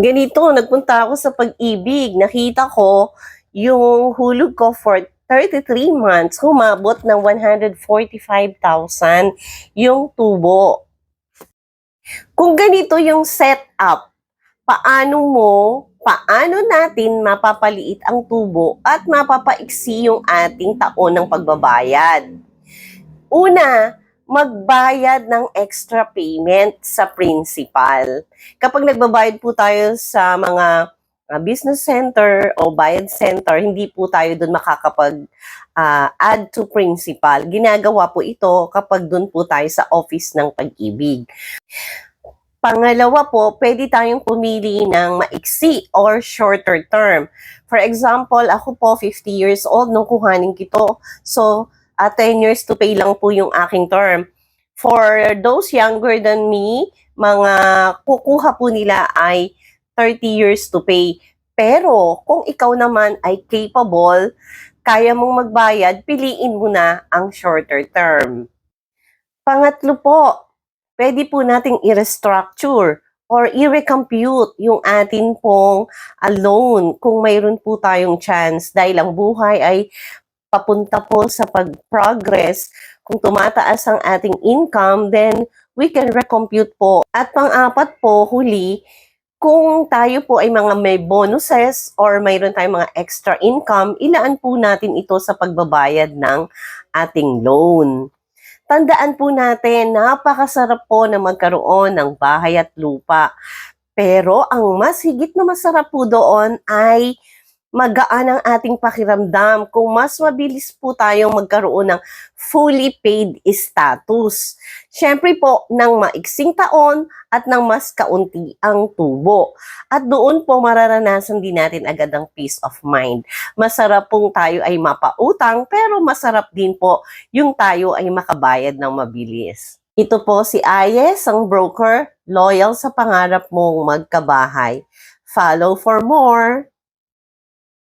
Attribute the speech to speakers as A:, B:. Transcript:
A: Ganito, nagpunta ako sa pag-ibig. Nakita ko yung hulog ko for 33 months, humabot ng 145,000 yung tubo. Kung ganito yung setup, paano mo, paano natin mapapaliit ang tubo at mapapaiksi yung ating taon ng pagbabayad? Una, magbayad ng extra payment sa principal. Kapag nagbabayad po tayo sa mga uh, business center o bayad center, hindi po tayo doon makakapag uh, add to principal. Ginagawa po ito kapag doon po tayo sa office ng pag-ibig. Pangalawa po, pwede tayong pumili ng maiksi or shorter term. For example, ako po 50 years old nung kuhanin kito. So, uh, 10 years to pay lang po yung aking term. For those younger than me, mga kukuha po nila ay 30 years to pay. Pero kung ikaw naman ay capable, kaya mong magbayad, piliin mo na ang shorter term. Pangatlo po, pwede po nating i-restructure or i-recompute yung atin pong loan kung mayroon po tayong chance dahil ang buhay ay papunta po sa pag-progress, kung tumataas ang ating income, then we can recompute po. At pang-apat po, huli, kung tayo po ay mga may bonuses or mayroon tayong mga extra income, ilaan po natin ito sa pagbabayad ng ating loan. Tandaan po natin, napakasarap po na magkaroon ng bahay at lupa. Pero ang mas higit na masarap po doon ay magaan ang ating pakiramdam kung mas mabilis po tayong magkaroon ng fully paid status. Siyempre po, ng maiksing taon at ng mas kaunti ang tubo. At doon po mararanasan din natin agad ang peace of mind. Masarap pong tayo ay mapautang, pero masarap din po yung tayo ay makabayad ng mabilis. Ito po si Ayes, ang broker, loyal sa pangarap mong magkabahay. Follow for more!